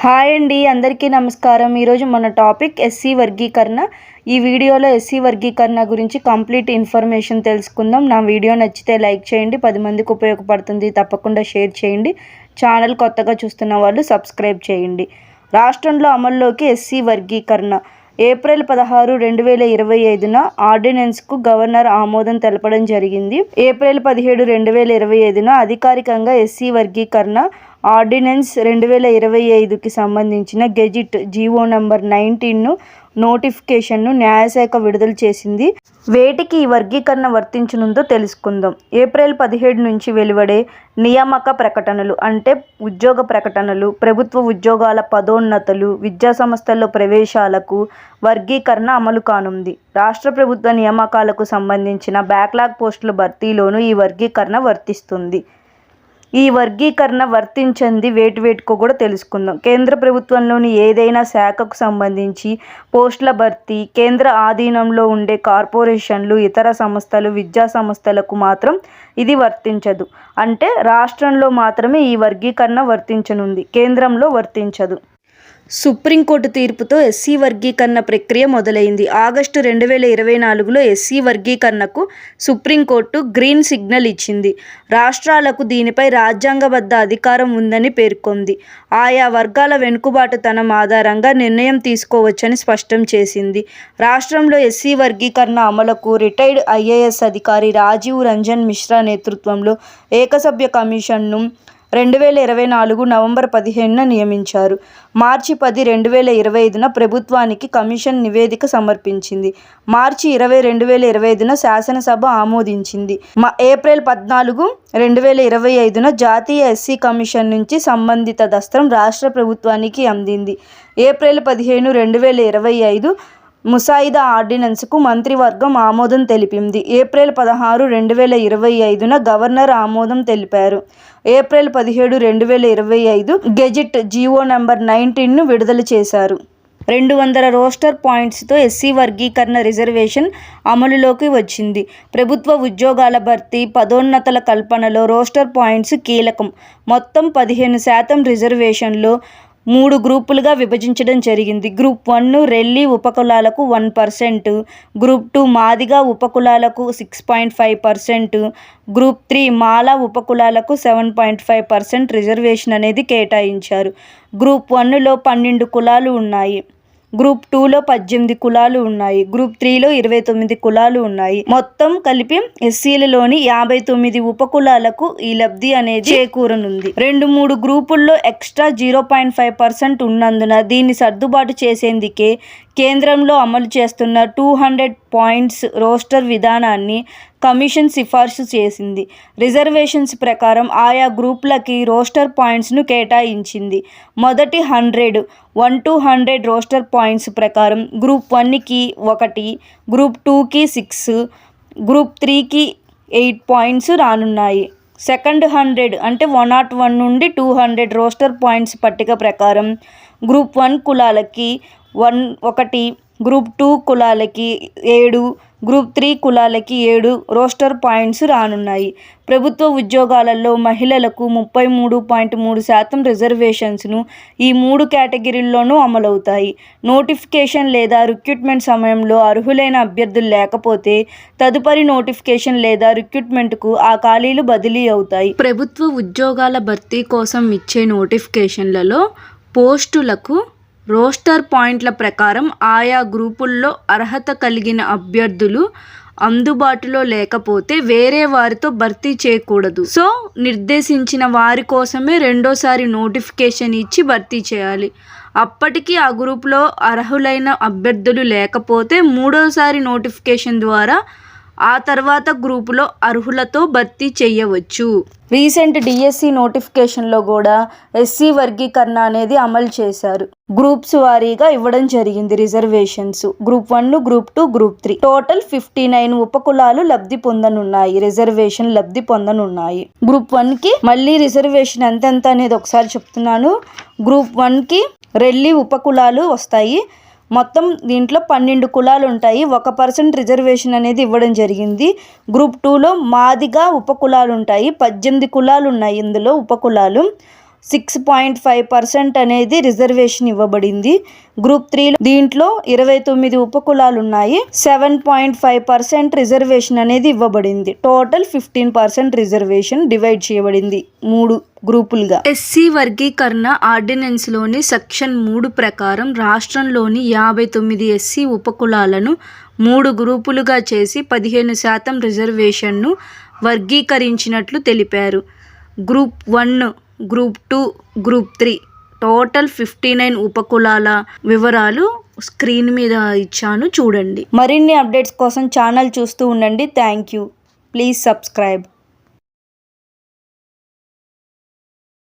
Hi అండి అందరికీ నమస్కారం. ఈరోజు మన టాపిక్ ఎస్సీ వర్గీకరణ. ఈ వీడియోలో ఎస్సీ వర్గీకరణ గురించి కంప్లీట్ ఇన్ఫర్మేషన్ తెలుసుకుందాం. నా వీడియో నచ్చితే లైక్ చేయండి పది మందికి ఉపయోగపడుతుంది తప్పకుండా షేర్ చేయండి. ఛానల్ కొత్తగా చూస్తున్న వాళ్ళు సబ్స్క్రైబ్ చేయండి. రాష్ట్రంలో అమల్లోకి ఎస్సీ వర్గీకరణ. ఏప్రిల్ పదహారు రెండు వేల ఇరవై ఐదున ఆర్డినెన్స్కు గవర్నర్ ఆమోదం తెలపడం జరిగింది. ఏప్రిల్ పదిహేడు రెండు వేల ఇరవై ఐదున అధికారికంగా ఎస్సీ వర్గీకరణ ఆర్డినెన్స్ రెండు వేల ఇరవై ఐదుకి సంబంధించిన గెజిట్ జీవో నంబర్ నైన్టీన్ను నోటిఫికేషన్ను న్యాయశాఖ విడుదల చేసింది. వేటికి ఈ వర్గీకరణ వర్తించనుందో తెలుసుకుందాం. ఏప్రిల్ పదిహేడు నుంచి వెలువడే నియామక ప్రకటనలు అంటే ఉద్యోగ ప్రకటనలు ప్రభుత్వ ఉద్యోగాల పదోన్నతులు విద్యా సంస్థల్లో ప్రవేశాలకు వర్గీకరణ అమలు కానుంది. రాష్ట్ర ప్రభుత్వ నియామకాలకు సంబంధించిన బ్యాక్లాగ్ పోస్టుల భర్తీలోనూ ఈ వర్గీకరణ వర్తిస్తుంది. ఈ వర్గీకరణ వర్తించింది వేటి వేటికో కూడా తెలుసుకుందాం. కేంద్ర ప్రభుత్వంలోని ఏదైనా శాఖకు సంబంధించి పోస్టుల భర్తీ కేంద్ర ఆధీనంలో ఉండే కార్పొరేషన్లు ఇతర సంస్థలు విద్యా సంస్థలకు మాత్రం ఇది వర్తించదు. అంటే రాష్ట్రంలో మాత్రమే ఈ వర్గీకరణ వర్తించనుంది. కేంద్రంలో వర్తించదు. సుప్రీంకోర్టు తీర్పుతో ఎస్సీ వర్గీకరణ ప్రక్రియ మొదలైంది. ఆగస్టు రెండు వేల ఇరవై నాలుగులో ఎస్సీ వర్గీకరణకు సుప్రీంకోర్టు గ్రీన్ సిగ్నల్ ఇచ్చింది. రాష్ట్రాలకు దీనిపై రాజ్యాంగబద్ధ అధికారం ఉందని పేర్కొంది. ఆయా వర్గాల వెనుకబాటుతనం ఆధారంగా నిర్ణయం తీసుకోవచ్చని స్పష్టం చేసింది. రాష్ట్రంలో ఎస్సీ వర్గీకరణ అమలుకు రిటైర్డ్ ఐఏఎస్ అధికారి రాజీవ్ రంజన్ మిశ్రా నేతృత్వంలో ఏకసభ్య కమిషన్ను రెండు వేల ఇరవై నాలుగు నవంబర్ పదిహేనున నియమించారు. మార్చి పది రెండు వేల ఇరవై ఐదున ప్రభుత్వానికి కమిషన్ నివేదిక సమర్పించింది. మార్చి ఇరవై రెండు వేల ఇరవై ఐదున శాసనసభ ఆమోదించింది. మా ఏప్రిల్ పద్నాలుగు రెండు వేల ఇరవై ఐదున జాతీయ ఎస్సీ కమిషన్ నుంచి సంబంధిత దస్త్రం రాష్ట్ర ప్రభుత్వానికి అందింది. ఏప్రిల్ పదిహేను రెండు వేల ఇరవై ఐదు ముసాయిదా ఆర్డినెన్స్కు మంత్రివర్గం ఆమోదం తెలిపింది. ఏప్రిల్ పదహారు రెండు వేల ఇరవై ఐదున గవర్నర్ ఆమోదం తెలిపారు. ఏప్రిల్ పదిహేడు రెండు వేల ఇరవై ఐదు గెజిట్ జీవో నెంబర్ నైన్టీన్ను విడుదల చేశారు. రెండు వందల రోస్టర్ పాయింట్స్తో ఎస్సీ వర్గీకరణ రిజర్వేషన్ అమలులోకి వచ్చింది. ప్రభుత్వ ఉద్యోగాల భర్తీ పదోన్నతల కల్పనలో రోస్టర్ పాయింట్స్ కీలకం. మొత్తం పదిహేను శాతం రిజర్వేషన్లో మూడు గ్రూపులుగా విభజించడం జరిగింది. Group one Relli ఉపకులాలకు one percent group two Madiga ఉపకులాలకు six point five percent group three Mala ఉపకులాలకు seven point five percent reservation అనేది కేటాయించారు. గ్రూప్ వన్లో పన్నెండు కులాలు ఉన్నాయి. గ్రూప్ టూలో పద్దెనిమిది కులాలు ఉన్నాయి. గ్రూప్ త్రీలో ఇరవై తొమ్మిది కులాలు ఉన్నాయి. మొత్తం కలిపి ఎస్సీలలోని యాభై తొమ్మిది ఉపకులాలకు ఈ లబ్ధి అనేది చేకూరనుంది. రెండు మూడు గ్రూపుల్లో extra zero point five percent ఉన్నందున దీన్ని సర్దుబాటు చేసేందుకే కేంద్రంలో అమలు చేస్తున్న టూ హండ్రెడ్ పాయింట్స్ రోస్టర్ విధానాన్ని కమిషన్ సిఫార్సు చేసింది. రిజర్వేషన్స్ ప్రకారం ఆయా గ్రూపులకి రోస్టర్ పాయింట్స్ను కేటాయించింది. మొదటి hundred one to hundred roster points ప్రకారం గ్రూప్ వన్కి ఒకటి గ్రూప్ టూకి సిక్స్ గ్రూప్ త్రీకి ఎయిట్ పాయింట్స్ రానున్నాయి. సెకండ్ హండ్రెడ్ అంటే వన్ నాట్ వన్ నుండి టూ హండ్రెడ్ రోస్టర్ పాయింట్స్ పట్టిక ప్రకారం గ్రూప్ వన్ కులాలకి వన్ ఒకటి గ్రూప్ టూ కులాలకి ఏడు గ్రూప్ త్రీ కులాలకి ఏడు రోస్టర్ పాయింట్స్ రానున్నాయి. ప్రభుత్వ ఉద్యోగాలలో మహిళలకు ముప్పై మూడు పాయింట్ మూడు శాతం రిజర్వేషన్స్ను ఈ మూడు కేటగిరీల్లోనూ అమలవుతాయి. నోటిఫికేషన్ లేదా రిక్రూట్మెంట్ సమయంలో అర్హులైన అభ్యర్థులు లేకపోతే తదుపరి నోటిఫికేషన్ లేదా రిక్రూట్మెంట్కు ఆ ఖాళీలు బదిలీ అవుతాయి. ప్రభుత్వ ఉద్యోగాల భర్తీ కోసం ఇచ్చే నోటిఫికేషన్లలో పోస్టులకు రోస్టర్ పాయింట్ల ప్రకారం ఆయా గ్రూపుల్లో అర్హత కలిగిన అభ్యర్థులు అందుబాటులో లేకపోతే వేరే వారితో భర్తీ చేయకూడదు. సో నిర్దేశించిన వారి కోసమే రెండోసారి నోటిఫికేషన్ ఇచ్చి భర్తీ చేయాలి. అప్పటికి ఆ గ్రూప్లో అర్హులైన అభ్యర్థులు లేకపోతే మూడోసారి నోటిఫికేషన్ ద్వారా ఆ తర్వాత గ్రూపులో అర్హులతో భర్తీ చేయవచ్చు. రీసెంట్ డిఎస్సి నోటిఫికేషన్లో కూడా ఎస్సీ వర్గీకరణ అనేది అమలు చేశారు. గ్రూప్స్ వారీగా ఇవ్వడం జరిగింది reservations. Group one group two group three. Total fifty nine ఉపకులాలు లబ్ధి పొందనున్నాయి. రిజర్వేషన్ లబ్ధి పొందనున్నాయి. గ్రూప్ వన్కి మళ్ళీ రిజర్వేషన్ ఎంతెంత అనేది ఒకసారి చెప్తున్నాను. గ్రూప్ వన్కి రెల్లి ఉపకులాలు వస్తాయి. మొత్తం దీంట్లో పన్నెండు కులాలు ఉంటాయి. ఒక పర్సెంట్ రిజర్వేషన్ అనేది ఇవ్వడం జరిగింది. గ్రూప్ టూలో మాదిగా ఉపకులాలు ఉంటాయి. పద్దెనిమిది కులాలు ఉన్నాయి ఇందులో ఉపకులాలు సిక్స్ పాయింట్ ఫైవ్ పర్సెంట్ అనేది రిజర్వేషన్ ఇవ్వబడింది. గ్రూప్ త్రీ దీంట్లో ఇరవై తొమ్మిది ఉపకులాలు ఉన్నాయి seven point five percent reservation అనేది ఇవ్వబడింది. Total fifteen percent reservation divide చేయబడింది. మూడు గ్రూపులుగా. ఎస్సీ వర్గీకరణ ఆర్డినెన్స్లోని సెక్షన్ మూడు ప్రకారం రాష్ట్రంలోని యాభై తొమ్మిది ఎస్సీ ఉపకులాలను మూడు గ్రూపులుగా చేసి పదిహేను శాతం రిజర్వేషన్ను వర్గీకరించినట్లు తెలిపారు. Group one group two group three. Total fifty nine ఉపకులాల వివరాలు స్క్రీన్ మీద ఇచ్చాను చూడండి. మరిన్ని అప్డేట్స్ కోసం ఛానల్ చూస్తూ ఉండండి. Thank you. Please subscribe.